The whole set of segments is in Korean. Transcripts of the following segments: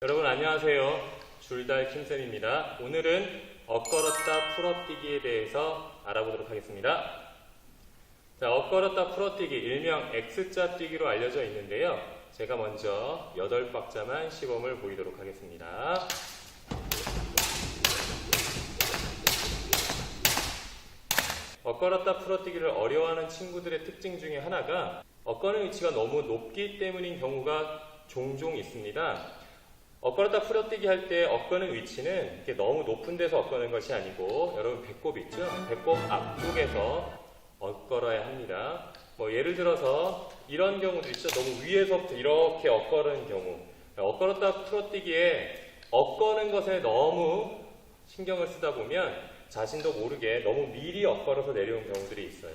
여러분 안녕하세요. 줄달 킴쌤입니다. 오늘은 엇걸었다 풀어뛰기에 대해서 알아보도록 하겠습니다. 자, 엇걸었다 풀어뛰기 일명 X자 뛰기로 알려져 있는데요. 제가 먼저 8박자만 시범을 보이도록 하겠습니다. 엇걸었다 풀어뛰기를 어려워하는 친구들의 특징 중에 하나가 엇거는 위치가 너무 높기 때문인 경우가 종종 있습니다. 엇걸었다 풀어뛰기 할 때 엇거는 위치는 이렇게 너무 높은 데서 엇거는 것이 아니고 여러분 배꼽 있죠? 배꼽 앞쪽에서 엇걸어야 합니다. 뭐 예를 들어서 이런 경우도 있죠. 너무 위에서부터 이렇게 엇거는 경우. 엇걸었다 풀어뛰기에 엇거는 것에 너무 신경을 쓰다 보면 자신도 모르게 너무 미리 엇걸어서 내려온 경우들이 있어요.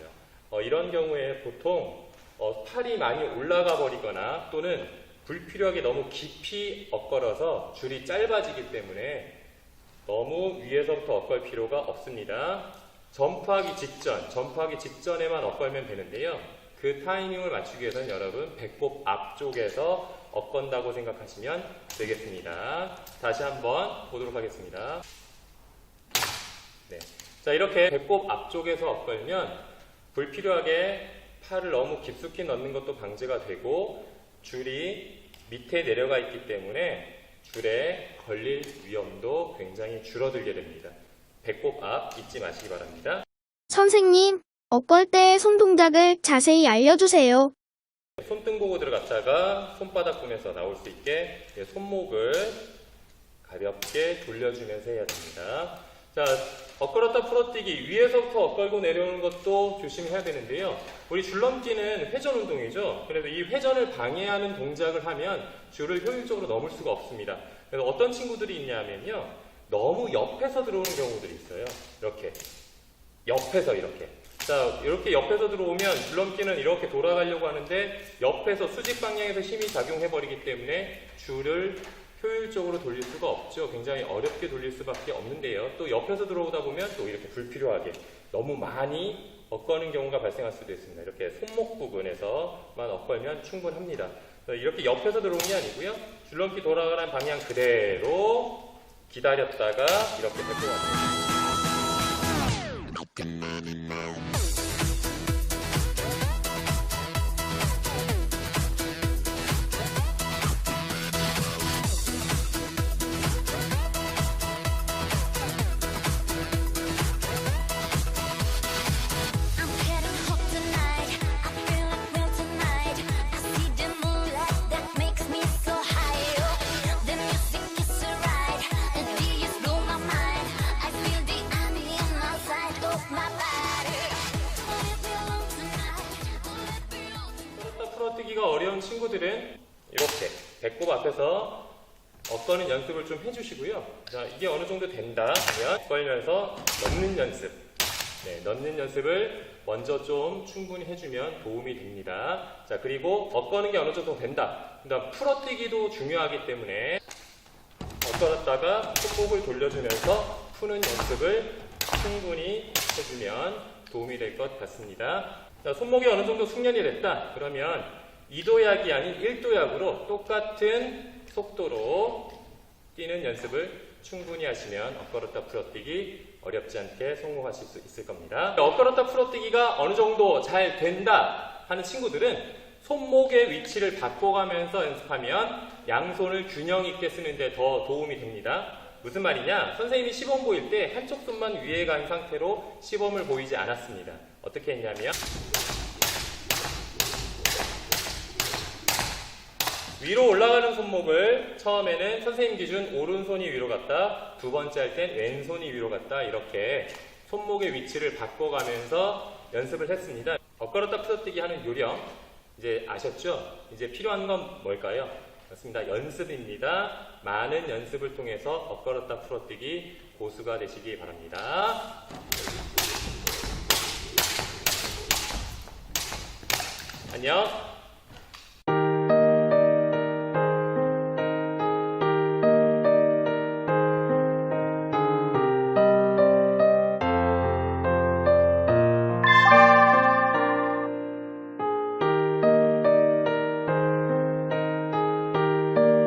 어, 이런 경우에 보통 어, 팔이 많이 올라가 버리거나 또는 불필요하게 너무 깊이 엇걸어서 줄이 짧아지기 때문에 너무 위에서부터 엇걸 필요가 없습니다. 점프하기 직전, 점프하기 직전에만 엇걸면 되는데요. 그 타이밍을 맞추기 위해서는 여러분 배꼽 앞쪽에서 엇건다고 생각하시면 되겠습니다. 다시 한번 보도록 하겠습니다. 네. 자, 이렇게 배꼽 앞쪽에서 엇걸면 불필요하게 팔을 너무 깊숙이 넣는 것도 방지가 되고 줄이 밑에 내려가 있기 때문에 줄에 걸릴 위험도 굉장히 줄어들게 됩니다. 배꼽 앞 잊지 마시기 바랍니다. 선생님, 엇걸 때의 손 동작을 자세히 알려주세요. 손등 보고 들어갔다가 손바닥 보면서 나올 수 있게 손목을 가볍게 돌려주면서 해야 됩니다. 자, 엇걸었다 풀어뛰기 위에서부터 엇걸고 내려오는 것도 조심해야 되는데요. 우리 줄넘기는 회전 운동이죠. 그래서 이 회전을 방해하는 동작을 하면 줄을 효율적으로 넘을 수가 없습니다. 그래서 어떤 친구들이 있냐면요. 너무 옆에서 들어오는 경우들이 있어요. 이렇게. 옆에서 이렇게. 자, 이렇게 옆에서 들어오면 줄넘기는 이렇게 돌아가려고 하는데 옆에서 수직 방향에서 힘이 작용해버리기 때문에 줄을 효율적으로 돌릴 수가 없죠. 굉장히 어렵게 돌릴 수밖에 없는데요. 또 옆에서 들어오다 보면 또 이렇게 불필요하게 너무 많이 엇거는 경우가 발생할 수도 있습니다. 이렇게 손목 부분에서만 엇걸면 충분합니다. 이렇게 옆에서 들어오는 게 아니고요. 줄넘기 돌아가는 방향 그대로 기다렸다가 이렇게 데리고 가는 친구들은 이렇게 배꼽 앞에서 엇거는 연습을 좀 해주시고요. 자, 이게 어느 정도 된다 하면 엇걸면서 넣는 연습. 네, 넣는 연습을 먼저 좀 충분히 해주면 도움이 됩니다. 자, 그리고 엇거는 게 어느 정도 된다. 그다음 풀어뛰기도 중요하기 때문에 엇걸었다가 손목을 돌려주면서 푸는 연습을 충분히 해주면 도움이 될 것 같습니다. 자, 손목이 어느 정도 숙련이 됐다. 그러면 2도약이 아닌 1도약으로 똑같은 속도로 뛰는 연습을 충분히 하시면 엇걸었다 풀어뛰기 어렵지 않게 성공하실 수 있을 겁니다. 엇걸었다 풀어뛰기가 어느 정도 잘 된다 하는 친구들은 손목의 위치를 바꿔가면서 연습하면 양손을 균형 있게 쓰는데 더 도움이 됩니다. 무슨 말이냐? 선생님이 시범 보일 때 한쪽 손만 위에 간 상태로 시범을 보이지 않았습니다. 어떻게 했냐면 위로 올라가는 손목을 처음에는 선생님 기준 오른손이 위로 갔다, 두 번째 할 땐 왼손이 위로 갔다 이렇게 손목의 위치를 바꿔가면서 연습을 했습니다. 엇걸었다 풀어뛰기 하는 요령 이제 아셨죠? 이제 필요한 건 뭘까요? 맞습니다. 연습입니다. 많은 연습을 통해서 엇걸었다 풀어뛰기 고수가 되시기 바랍니다. 안녕.